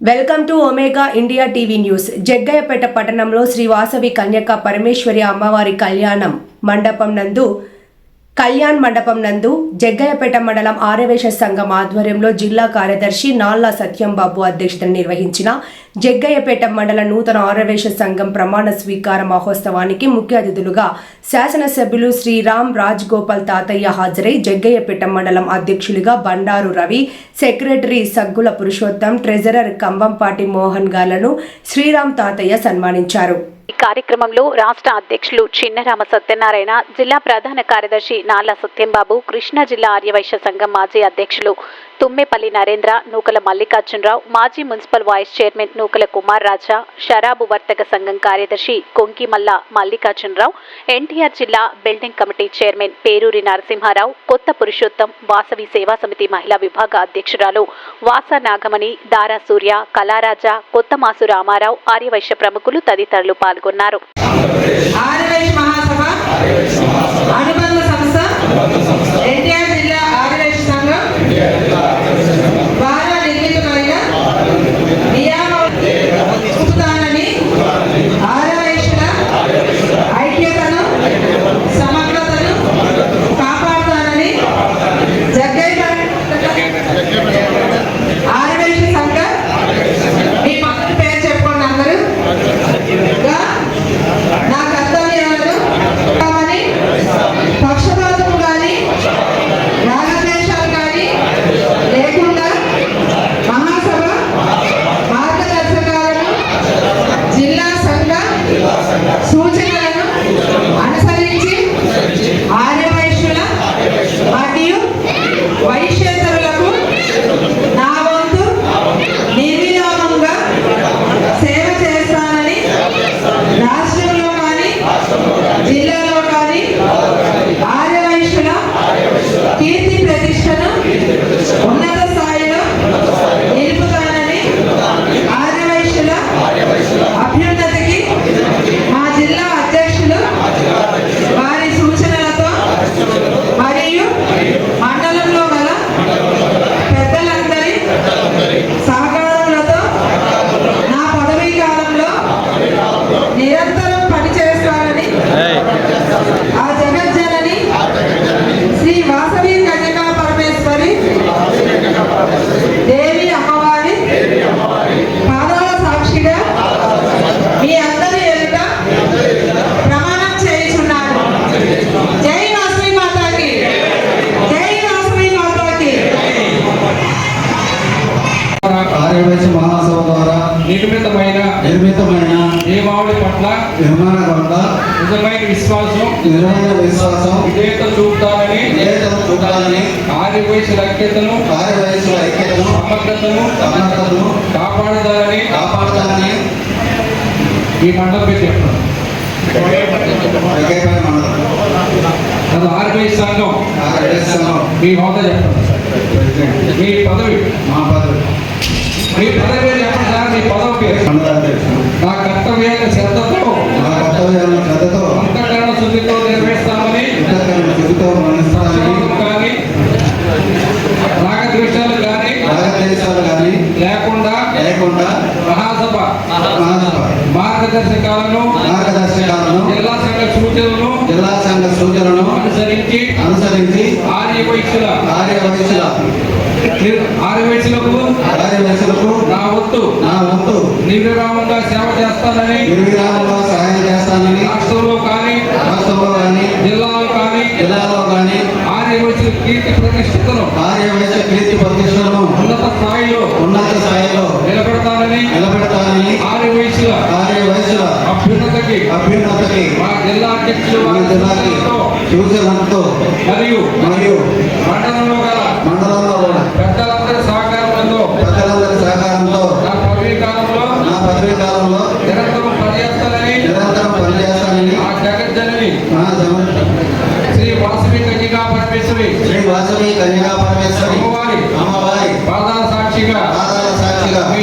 Welcome to Omega India TV news. Jaggayyapeta పట్టణంలో శ్రీ వాసవి కన్యక పరమేశ్వరి అమ్మవారి కళ్యాణం మండపం నందు కళ్యాణ్ మండపం నందు జగ్గయ్యపేట మండలం ఆర్యవేశ సంఘం ఆధ్వర్యంలో జిల్లా కార్యదర్శి నాల్లా సత్యంబాబు అధ్యక్షతన నిర్వహించిన జగ్గయ్యపేట మండల నూతన ఆర్యవేశ సంఘం ప్రమాణ స్వీకార మహోత్సవానికి ముఖ్య అతిథులుగా శాసనసభ్యులు శ్రీరామ్ రాజ్ గోపాల్ తాతయ్య హాజరై జగ్గయ్యపేట మండలం అధ్యక్షులుగా బండారు రవి సెక్రటరీ సగ్గుల పురుషోత్తం ట్రెజరర్ కంబంపాటి మోహన్ గాలను శ్రీరామ్ తాతయ్య సన్మానించారు. ఈ కార్యక్రమంలో రాష్ట్ర అధ్యక్షులు చిన్నరామ సత్యనారాయణ జిల్లా ప్రధాన కార్యదర్శి నాలా సత్యంబాబు కృష్ణా జిల్లా ఆర్యవైశ్య సంఘం మాజీ అధ్యక్షులు తుమ్మెపల్లి నరేంద్ర నూకల మల్లికార్జునరావు మాజీ municipal vice chairman Nukala Kumar Raja షరాబు వర్తక సంఘం కార్యదర్శి కొంకిమల్ల మల్లికార్జునరావు ఎన్టీఆర్ జిల్లా building committee chairman Peruri Narasimharao Kotha Purushottam Vasavi సేవా సమితి మహిళా విభాగ అధ్యక్షురాలు వాస నాగమణి దారా సూర్య కళారాజా కొత్తమాసు రామారావు ఆర్యవైశ్య ప్రముఖులు తదితరులు పాల్గొన్నారు. నిర్మితమైన నిర్మితమైన నియమావళి పట్ల నిర్మాణ వల్ల నిజమైన విశ్వాసం నిర్వహణ విశ్వాసం విధేయత చూపుతానని విధేయతను చూపాలని ఆదివయసుల ఐక్యతను ఆర్యవైశ్యుల ఐక్యతను సమగ్రతను సమర్థతను కాపాడదాలని కాపాడుతానని ఈ మండలం పేరు మండలం. అది ఆర్బీఐ సంఘం. సంఘం. మీ హోదా చెప్పండి మీ పదవి. మా పదవి. మీ పదవి సార్? మీ పదవి పేరు. నా కర్తవ్యాన్ని శ్రద్ధతో మా కర్తవ్యాలను శ్రద్ధతో అంతఃకరణ శుద్ధితో ఇతరులను చెబుతూ మనిస్తానని పక్షపాతం కానీ రాగద్వేషాలు కానీ భారతదేశాలు కానీ లేకుండా లేకుండా మహాసభ మహాసభ. మార్గదర్శకాలను మార్గదర్శకాలను జిల్లా సంఘ సూచనలను జిల్లా సంఘ సూచనలను అనుసరించి అనుసరించి ఆర్య వయసుల ఆర్యవైశ్యుల ఆర్య వయసులకు? ఆర్యవైశ్యులకు నా వంతు నా వంతు నిర్విరామంగా సేవ చేస్తానని. నిర్విరామంగా సహాయం చేస్తానని. రాష్ట్రంలో కానీ రాష్ట్రంలో కానీ జిల్లాలో కానీ జిల్లాలో కానీ ఆర్య వయసుల కీర్తి ఆర్యవైశ్య కీర్తి ప్రతిష్టలను ఉన్నత స్థాయిలో ఉన్నత స్థాయిలో నిలబెడతానని నిలబెడతానని ఆర్య వయసుల ఆర్యవైశ్యుల అభ్యున్నతకి అభ్యున్నతకి మా జిల్లా అధ్యక్షులు మన వారి జిల్లాకి సూచనలతో సూచనలతో మరియు మరియు మండలంలో గల మండలంలో కూడా పెద్దలందరి సహకారంతో పెద్దలందరి సహకారంతో నా పదవీ కాలంలో నా పదవీ కాలంలో నిరంతరం పనిచేస్తానని నిరంతరం పనిచేస్తానని ఆ జగజ్జనని నా శ్రీ వాసవి కన్యకా పరమేశ్వరి శ్రీ వాసవి కన్యకా పరమేశ్వరి అమ్మవారి అమ్మవారి పాదాల సాక్షిగా పాదాల సాక్షిగా మీ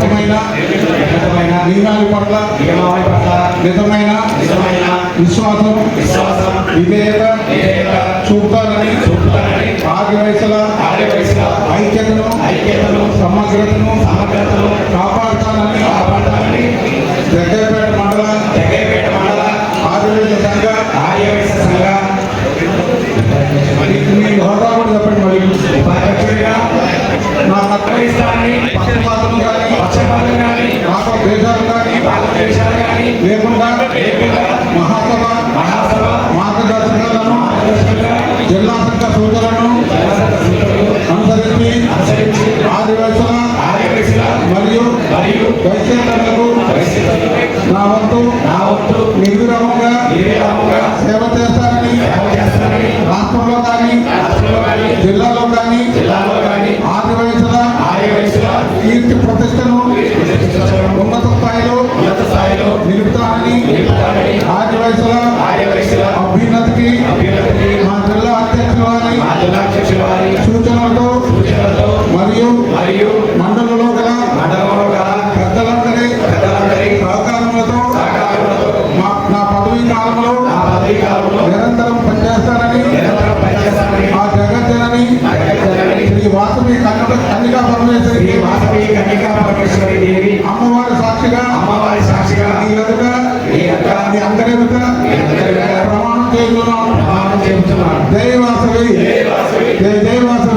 నిర్మితమైన నియమాల పట్ల నియమావళి పట్ల నిజమైన నిజమైన విశ్వాసం విశ్వాసం విధేయత విధేయత చూపుతానని చూపుతానని ఆర్యవైశ్యుల ఆర్యవైశ్య ఐక్యతను ఐక్యతను సమగ్రతను సమగ్రతను కాపాడుతానని కాపాడాలని జగ్గైపేట మండల జగ్గైపేట మండల ఆర్యవైశ్య సంఘ ఆర్యవైశ్య సంఘ మీ హోదా కూడా చెప్పండి మరి. నా తక్కువ నిర్వహిస్తానని నా వంతు నా వంతు నిర్విరామంగా నిర్విరామంగా సేవ చేస్తానని సేవ చేస్తానని రాష్ట్రంలో కానీ రాష్ట్రంలో కానీ జిల్లాలో కానీ జిల్లాలో కానీ ఆదివాసుల ఆర్యవైశ్యుల కీర్తి ప్రతిష్టను ఉన్నత స్థాయిలో ఉన్నత స్థాయిలో నిలుపుతానని నిలుపుతానని ఆదివాసుల ఆర్యవైశ్యుల అభ్యున్నతికి అభ్యున్నతికి మా జిల్లా అధ్యక్షుల వారి మా జిల్లా అధ్యక్షుల వారి సూచనలతో సూచనలతో మరియు మరియు వాసవి శ్రీ పరమేశ్వరికి వాసవి కన్యకా పరమేశ్వరి దేవి. అమ్మవారి సాక్షిగా అమ్మవారి సాక్షిగా. మీ ఎదుట మీ యొక్క మీ అందరి ఎదుట ఎదుట. ప్రమాణం చేస్తున్నాను ప్రమాణం చేస్తున్నాను జై వాసవి. జై వాసవి. జై జై వాసవి. జై